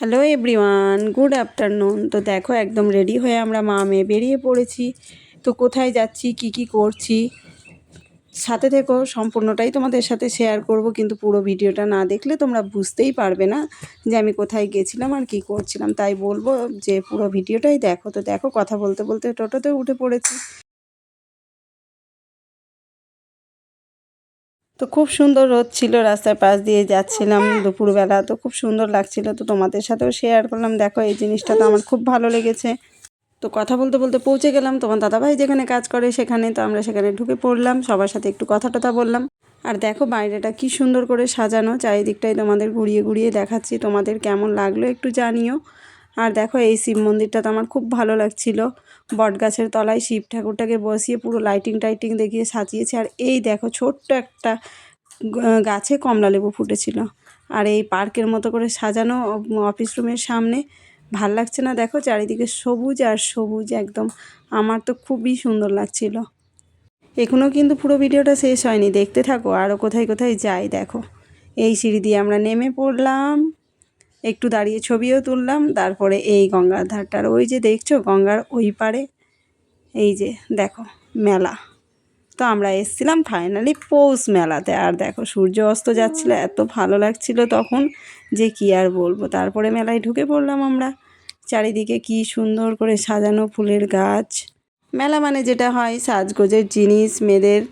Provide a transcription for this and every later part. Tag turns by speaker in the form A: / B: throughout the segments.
A: Hello everyone good afternoon তো দেখো, একদম রেডি হয়ে আমরা মা মেয়ে বেরিয়ে পড়েছি। তো কোথায় যাচ্ছি, কি কি করছি? সাথে থেকো, সম্পূর্ণটাই তোমাদের সাথে শেয়ার করব, কিন্তু পুরো ভিডিওটা না দেখলে তোমরা বুঝতেই পারবে না যে আমি কোথায় গেছিলাম আর কি করছিলাম। তাই বলব যে পুরো ভিডিওটাই দেখো। তো দেখো, কথা বলতে বলতে টোটোতে উঠে পড়েছি। তো খুব সুন্দর রোদ ছিল রাস্তার পাশ দিয়ে যাচ্ছিলাম দুপুরবেলা তো খুব সুন্দর লাগছিল। তো তোমাদের সাথেও শেয়ার করলাম। দেখো এই জিনিসটা তো আমার খুব ভালো লেগেছে। তো কথা বলতে বলতে পৌঁছে গেলাম। তোমার দাদাভাই যেখানে কাজ করে সেখানে তো আমরা সেখানে ঢুকে পড়লাম। সবার সাথে একটু কথা টথা বললাম। আর দেখো বাইরেটা কি সুন্দর করে সাজানো। চারিদিকটাই তোমাদের ঘুরিয়ে ঘুরিয়ে দেখাচ্ছি। তোমাদের কেমন লাগল একটু জানিও। আর দেখো এই শিব মন্দিরটা তো আমার খুব ভালো লাগছিল। বট গাছের তলায় শিব ঠাকুরটাকে বসিয়ে পুরো লাইটিং টাইটিং দেখিয়ে সাজিয়েছে। আর এই দেখো ছোট্ট একটা গাছে কমলা লেবু ফুটেছিল। আর এই পার্কের মতো করে সাজানো অফিস রুমের সামনে ভালো লাগছে না। দেখো চারিদিকে সবুজ আর সবুজ একদম। আমার তো খুবই সুন্দর লাগছিল। এখনও কিন্তু পুরো ভিডিওটা শেষ হয়নি। দেখতে থাকো আরও কোথায় কোথায় যাই দেখো। এই সিঁড়ি দিয়ে আমরা নেমে পড়লাম। একটু দাঁড়িয়ে ছবিও তুললাম, তারপরে এই গঙ্গার ধারটার। ওই যে দেখছ, গঙ্গার ওই পারে এই যে, দেখো, মেলা। তো আমরা এসছিলাম ফাইনালি পৌষ মেলাতে। আর দেখো, সূর্য অস্ত যাচ্ছিল, এত ভালো লাগছিল তখন যে কি আর বলব। তারপরে মেলায় ঢুকে পড়লাম আমরা। চারিদিকে কি সুন্দর করে সাজানো ফুলের গাছ। মেলা মানে যেটা হয়, সাজগোজের জিনিস, মেয়েদের।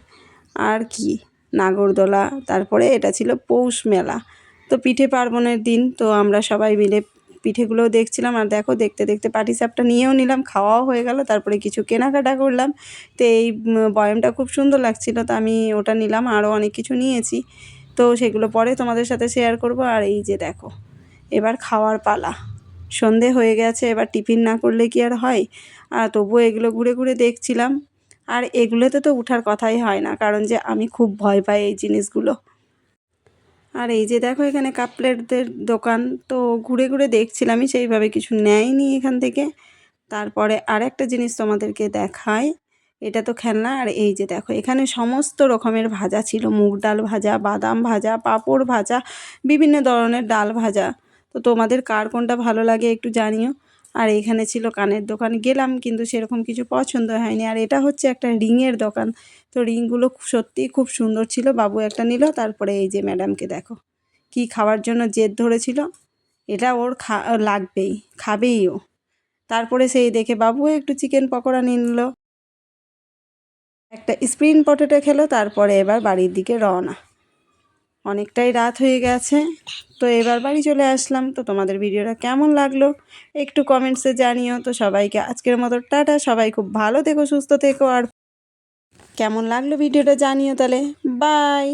A: আর কি? নাগরদোলা। তারপরে এটা ছিল পৌষ মেলা। তো পিঠে পার্বণের দিন, তো আমরা সবাই মিলে পিঠেগুলোও দেখছিলাম। আর দেখো, দেখতে দেখতে পাটিসাপটা নিয়েও নিলাম, খাওয়াও হয়ে গেল, তারপরে কিছু কেনাকাটা করলাম। তো এই বয়ামটা খুব সুন্দর লাগছিল, তো আমি ওটা নিলাম, আরও অনেক কিছু নিয়েছি। তো সেগুলো পরে তোমাদের সাথে শেয়ার করব। আর এই যে দেখো, এবার খাওয়ার পালা। সন্ধে হয়ে গেছে, এবার টিফিন না করলে কি আর হয়? আর তবুও এগুলো ঘুরে ঘুরে দেখছিলাম। আর এগুলোতে তো উঠার কথাই হয় না, কারণ যে আমি খুব ভয় পাই এই জিনিসগুলো। আর এই যে দেখো এখানে কাপ প্লেটদের দোকান, তো ঘুরে ঘুরে দেখছিলামই সেইভাবে কিছু নেয়নি এখান থেকে। তারপরে আরেকটা জিনিস তোমাদেরকে দেখায় এটা তো খেলনা। আর এই যে দেখো, এখানে সমস্ত রকমের ভাজা ছিল। মুগ ডাল ভাজা, বাদাম ভাজা, পাঁপড় ভাজা, বিভিন্ন ধরনের ডাল ভাজা। তো তোমাদের কার কোনটা ভালো লাগে একটু জানিও। আর এখানে ছিল কানের দোকান। গেলাম কিন্তু সেরকম কিছু পছন্দ হয়নি। আর এটা হচ্ছে একটা রিংয়ের দোকান। তো রিংগুলো সত্যিই খুব সুন্দর ছিল। বাবু একটা নিল, তারপরে এই যে ম্যাডামকে দেখো, কি খাওয়ার জন্য জেদ ধরেছিল। এটা ওর খা, লাগবেই, খাবেই ও। তারপরে সেই দেখে বাবু একটু চিকেন পকোড়া নিয়ে নিল। একটা স্প্রিন পটেটো খেলো, তারপরে এবার বাড়ির দিকে রওনা। অনেকটাই রাত হয়ে গেছে। তো এবার বাড়ি চলে আসলাম। তো তোমাদের ভিডিওটা কেমন লাগল একটু কমেন্টসে জানিও। তো সবাইকে আজকের মতো টাটা। সবাই খুব ভালো থেকো, সুস্থ থেকো। আর কেমন লাগল ভিডিওটা জানিও তাহলে। বাই